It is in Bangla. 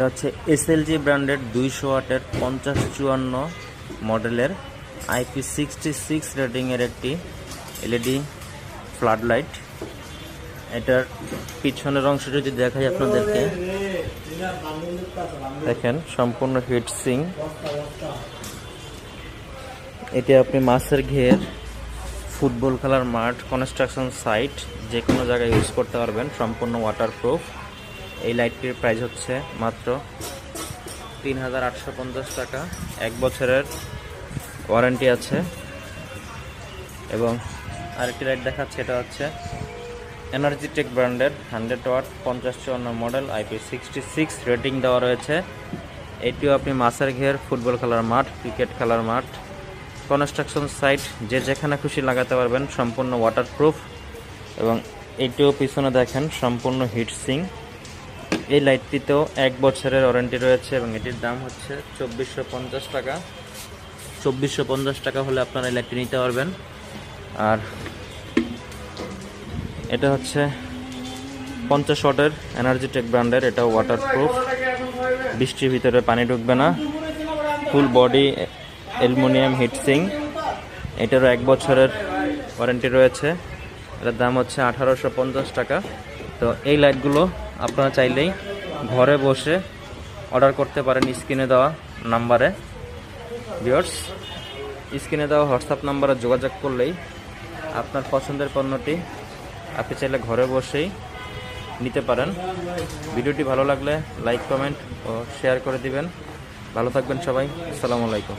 এটা হচ্ছে এসএলজি ব্র্যান্ডের দুইশো ওয়াটের পঞ্চাশ চুয়ান্ন মডেলের আইপি সিক্সটি সিক্স রেটিংয়ের একটি এলইডি ফ্লাড লাইট এটার পিছনের অংশ যদি দেখাই আপনাদেরকে, দেখেন সম্পূর্ণ হিট সিং এটি আপনি মাছের ঘের, ফুটবল খেলার মাঠ কনস্ট্রাকশন সাইট যে কোনো জায়গায় ইউজ করতে পারবেন, সম্পূর্ণ ওয়াটারপ্রুফ এই লাইটটির প্রাইস হচ্ছে মাত্র তিন হাজার আটশো পঞ্চাশ টাকা। এক বছরের ওয়ারেন্টি আছে। এবং আরেকটি লাইট দেখাচ্ছে, এটা হচ্ছে এনার্জি টেক ব্র্যান্ডের হান্ড্রেড ওয়াট পঞ্চাশ চুয়ান্ন model IP sixty six rating দেওয়া রয়েছে। এটিও আপনি মাছের ঘের, ফুটবল খেলার মাঠ ক্রিকেট খেলার মাঠ কনস্ট্রাকশন সাইট যে যেখানে খুশি লাগাতে পারবেন, সম্পূর্ণ ওয়াটারপ্রুফ এবং এটিও পিছনে দেখেন, সম্পূর্ণ হিট সিং এই লাইটটিতেও এক বছরের ওয়ারেন্টি রয়েছে এবং এটির দাম হচ্ছে চব্বিশশো পঞ্চাশ টাকা। চব্বিশশো পঞ্চাশ টাকা হলে আপনারা এই লাইটটি নিতে পারবেন। আর এটা হচ্ছে পঞ্চাশ ওয়াটের এনার্জি টেক ব্র্যান্ডের এটা ওয়াটারপ্রুফ বৃষ্টির ভিতরে পানি ঢুকবে না। ফুল বডি, অ্যালুমিনিয়াম হিটসিং এটারও এক বছরের ওয়ারেন্টি রয়েছে। এটার দাম হচ্ছে আঠারোশো পঞ্চাশ টাকা। তো এই লাইটগুলো আপনারা চাইলেই ঘরে বসে অর্ডার করতে পারেন স্ক্রিনে দেওয়া নাম্বারে। ভিওর্স স্ক্রিনে দেওয়া হোয়াটসঅ্যাপ নাম্বারে যোগাযোগ করলেই আপনার পছন্দের পণ্যটি আপনি চাইলে ঘরে বসেই নিতে পারেন। ভিডিওটি ভালো লাগলে লাইক কমেন্ট ও শেয়ার করে দিবেন। ভালো থাকবেন সবাই। আসসালামু আলাইকুম।